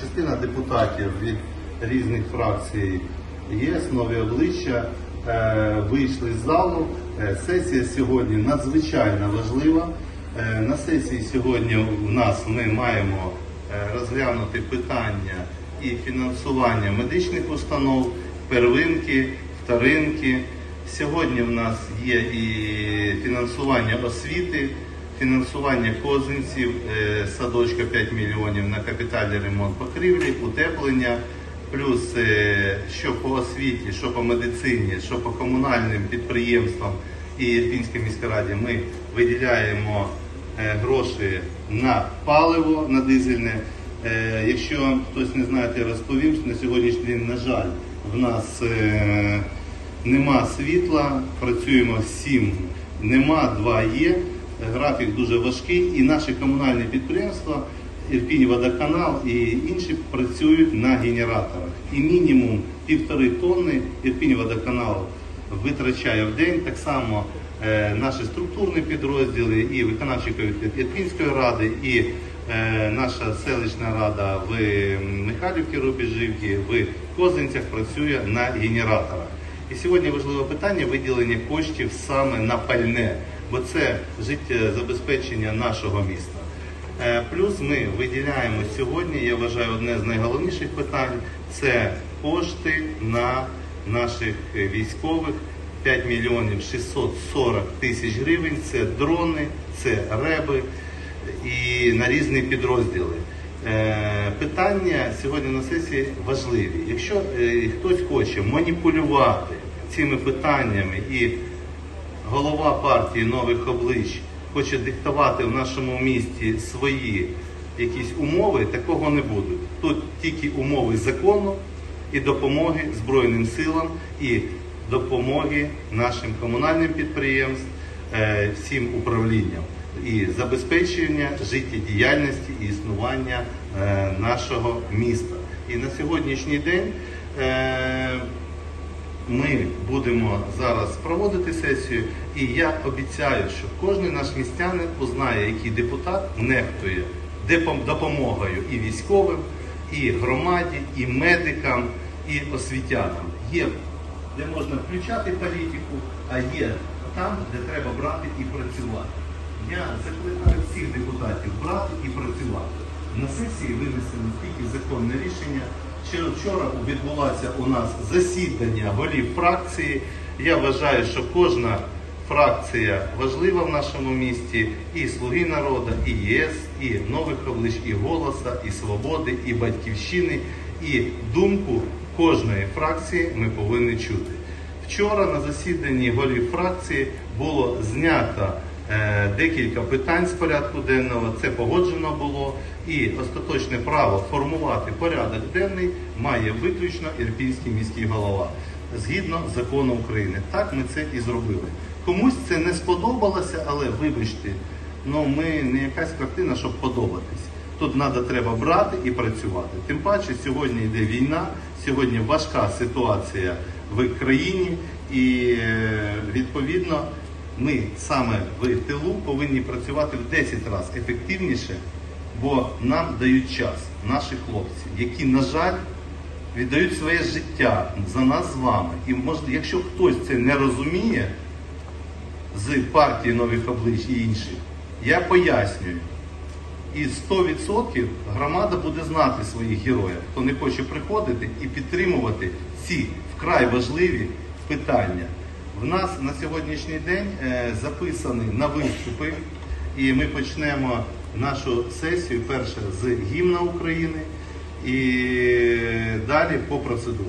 частина депутатів від різних фракцій є, нові обличчя е, вийшли з залу. Е, Сесія сьогодні надзвичайно важлива. Е, На сесії сьогодні в нас ми маємо розглянути питання і фінансування медичних установ, первинки, вторинки. Сьогодні в нас є і фінансування освіти, фінансування козинців, е, садочка 5 мільйонів на капітальний ремонт покрівлі, утеплення. Плюс е, що по освіті, що по медицині, що по комунальним підприємствам і Ірпінській міській раді ми виділяємо е, гроші на паливо, на дизельне. Якщо хтось не знає, розповім, що на сьогоднішній день, на жаль, в нас нема світла, працюємо всім, нема, два є. Графік дуже важкий, і наші комунальні підприємства, Ірпінь водоканал і інші працюють на генераторах. І мінімум півтори тонни Ірпінь водоканал витрачає в день. Так само е, наші структурні підрозділи і виконавчий комітет Ірпінської ради, і е, наша селищна рада в Михайлівці Рубіжівці, в Козинцях працює на генераторах. І сьогодні важливе питання виділення коштів саме на пальне, бо це життєзабезпечення нашого міста. Е, Плюс ми виділяємо сьогодні, я вважаю, одне з найголовніших питань це кошти на наших військових 5 мільйонів 640 тисяч гривень. Це дрони, це реби і на різні підрозділи. Е, Питання сьогодні на сесії важливі. Якщо е, хтось хоче маніпулювати цими питаннями і голова партії нових облич хоче диктувати в нашому місті свої якісь умови, такого не буде. Тут тільки умови закону і допомоги Збройним силам і допомоги нашим комунальним підприємствам, е, всім управлінням і забезпечення життєдіяльності і існування е, нашого міста. І на сьогоднішній день. е, ми будемо зараз проводити сесію, і я обіцяю, що кожен наш містянин узнає, який депутат нехтує допомогою і військовим, і громаді, і медикам, і освітянам. Є де можна включати політику, а є там, де треба брати і працювати. Я закликаю всіх депутатів брати і працювати. На сесії винесено тільки законне рішення. Вчора відбулося у нас засідання голів фракції. Я вважаю, що кожна фракція важлива в нашому місті, і Слуги народу, і ЄС, і нових облич, і голоса, і свободи, і батьківщини, і думку кожної фракції ми повинні чути. Вчора на засіданні голів фракції було знято декілька питань з порядку денного. Це погоджено було. І остаточне право формувати порядок денний має виключно Ірпінський міський голова згідно закону України. Так ми це і зробили. Комусь це не сподобалося, але вибачте, ну ми не якась картина, щоб подобатись. Тут треба треба брати і працювати. Тим паче сьогодні йде війна, сьогодні важка ситуація в країні, і е, відповідно ми саме в тилу повинні працювати в 10 разів ефективніше, бо нам дають час наші хлопці, які, на жаль, віддають своє життя за нас з вами. І може, якщо хтось це не розуміє з партії нових облич і інших, я пояснюю. І 100% громада буде знати своїх героїв, хто не хоче приходити і підтримувати ці вкрай важливі питання. В нас на сьогоднішній день е, записані на виступи, і ми почнемо нашу сесію перше з гімна України і далі по процедурі.